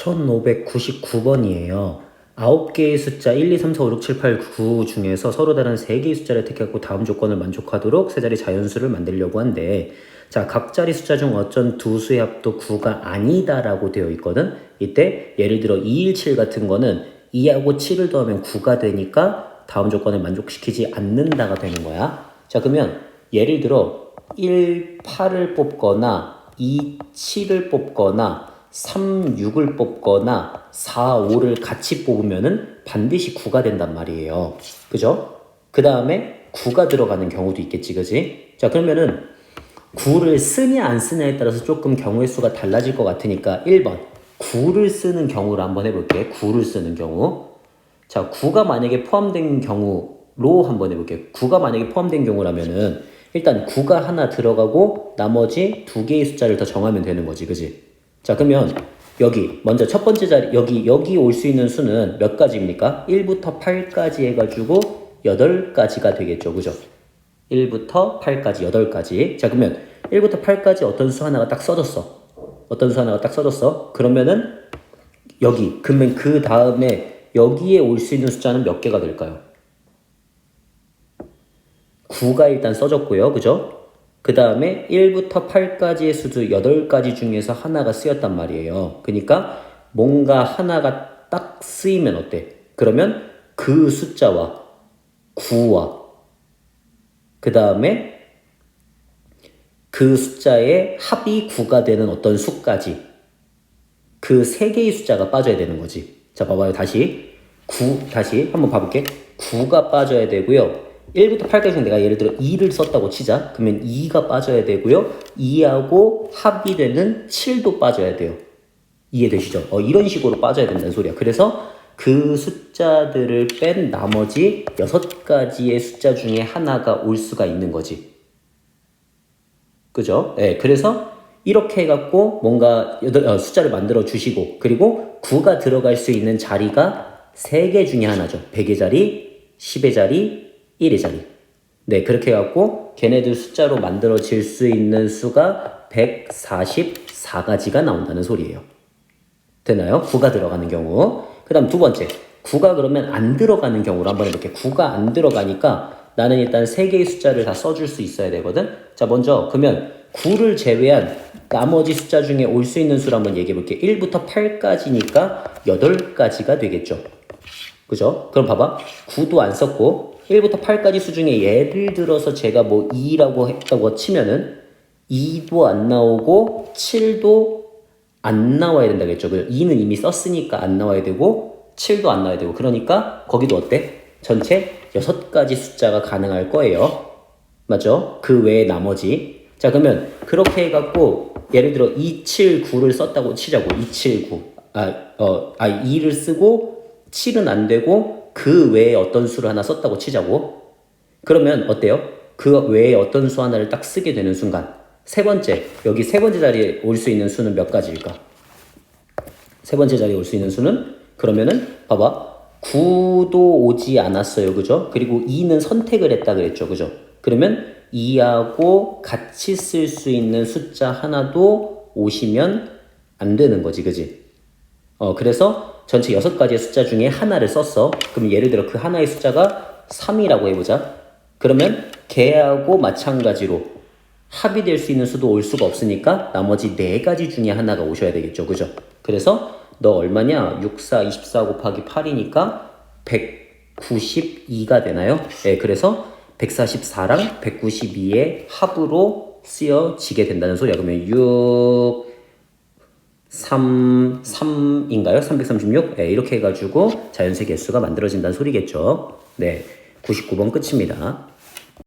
1599번이에요. 9개의 숫자 1, 2, 3, 4, 5, 6, 7, 8, 9 중에서 서로 다른 3개의 숫자를 택하고 다음 조건을 만족하도록 세 자리 자연수를 만들려고 한데 자, 각 자리 숫자 중 어쩐 두 수의 합도 9가 아니다라고 되어 있거든. 이때 예를 들어 217 같은 거는 2하고 7을 더하면 9가 되니까 다음 조건을 만족시키지 않는다가 되는 거야. 자, 그러면 예를 들어 1, 8을 뽑거나 2, 7을 뽑거나 3, 6을 뽑거나 4, 5를 같이 뽑으면은 반드시 9가 된단 말이에요. 그죠? 그 다음에 9가 들어가는 경우도 있겠지, 그지? 자, 그러면은 9를 쓰냐 안 쓰냐에 따라서 조금 경우의 수가 달라질 것 같으니까 1번 9를 쓰는 경우를 한번 해볼게 9를 쓰는 경우 자 9가 만약에 포함된 경우로 한번 해볼게 9가 만약에 포함된 경우라면은 일단 9가 하나 들어가고 나머지 두 개의 숫자를 더 정하면 되는 거지 그지 자 그러면 여기 먼저 첫 번째 자리 여기 여기 올 수 있는 수는 몇 가지입니까 1부터 8까지 해 가지고 8가지가 되겠죠 그죠 1부터 8까지 8가지. 자, 그러면 1부터 8까지 어떤 수 하나가 딱 써졌어. 어떤 수 하나가 딱 써졌어. 그러면은 여기 그러면 그 다음에 여기에 올 수 있는 숫자는 몇 개가 될까요? 9가 일단 써졌고요. 그죠? 그 다음에 1부터 8까지의 수도 8가지 중에서 하나가 쓰였단 말이에요. 그러니까 뭔가 하나가 딱 쓰이면 어때? 그러면 그 숫자와 9와 그 다음에 그 숫자의 합이 9가 되는 어떤 수까지 그 세 개의 숫자가 빠져야 되는 거지. 자, 봐봐요. 다시. 9, 다시 한번 봐볼게. 9가 빠져야 되고요. 1부터 8까지 내가 예를 들어 2를 썼다고 치자. 그러면 2가 빠져야 되고요. 2하고 합이 되는 7도 빠져야 돼요. 이해되시죠? 어, 이런 식으로 빠져야 된다는 소리야. 그래서 그 숫자들을 뺀 나머지 여섯 가지의 숫자 중에 하나가 올 수가 있는 거지. 그죠? 예, 그래서 이렇게 해갖고 뭔가 어, 숫자를 만들어 주시고 그리고 9가 들어갈 수 있는 자리가 3개 중에 하나죠. 100의 자리, 10의 자리, 1의 자리. 네, 그렇게 해갖고 걔네들 숫자로 만들어질 수 있는 수가 144가지가 나온다는 소리예요. 되나요? 9가 들어가는 경우. 그 다음 두 번째. 9가 그러면 안 들어가는 경우로 한번 해볼게요. 9가 안 들어가니까 나는 일단 세 개의 숫자를 다 써줄 수 있어야 되거든. 자, 먼저 그러면 9를 제외한 나머지 숫자 중에 올 수 있는 수를 한번 얘기해 볼게요. 1부터 8까지니까 8가지가 되겠죠. 그죠? 그럼 봐봐. 9도 안 썼고 1부터 8까지 수 중에 예를 들어서 제가 뭐 2라고 했다고 치면은 2도 안 나오고 7도 안 나와야 된다겠죠. 2는 이미 썼으니까 안 나와야 되고 7도 안 나와야 되고 그러니까 거기도 어때? 전체 6가지 숫자가 가능할 거예요. 맞죠? 그 외에 나머지. 자 그러면 그렇게 해갖고 예를 들어 279를 썼다고 치자고 279. 아, 어, 아 2를 쓰고 7은 안 되고 그 외에 어떤 수를 하나 썼다고 치자고. 그러면 어때요? 그 외에 어떤 수 하나를 딱 쓰게 되는 순간 세 번째 여기 세 번째 자리에 올 수 있는 수는 몇 가지일까? 세 번째 자리에 올 수 있는 수는 그러면은 봐봐 9도 오지 않았어요 그죠? 그리고 2는 선택을 했다 그랬죠 그죠? 그러면 2하고 같이 쓸 수 있는 숫자 하나도 오시면 안 되는 거지 그지? 어 그래서 전체 여섯 가지의 숫자 중에 하나를 썼어 그럼 예를 들어 그 하나의 숫자가 3이라고 해보자 그러면 걔하고 마찬가지로 합이 될수 있는 수도 올 수가 없으니까 나머지 네 가지 중에 하나가 오셔야 되겠죠. 그죠? 그래서 너 얼마냐? 64, 24 곱하기 8이니까 192가 되나요? 예, 그래서 144랑 192의 합으로 쓰여지게 된다는 소리야. 그러면 6, 3, 3인가요? 336? 예, 이렇게 해가지고 자연수 개수가 만들어진다는 소리겠죠. 네. 99번 끝입니다.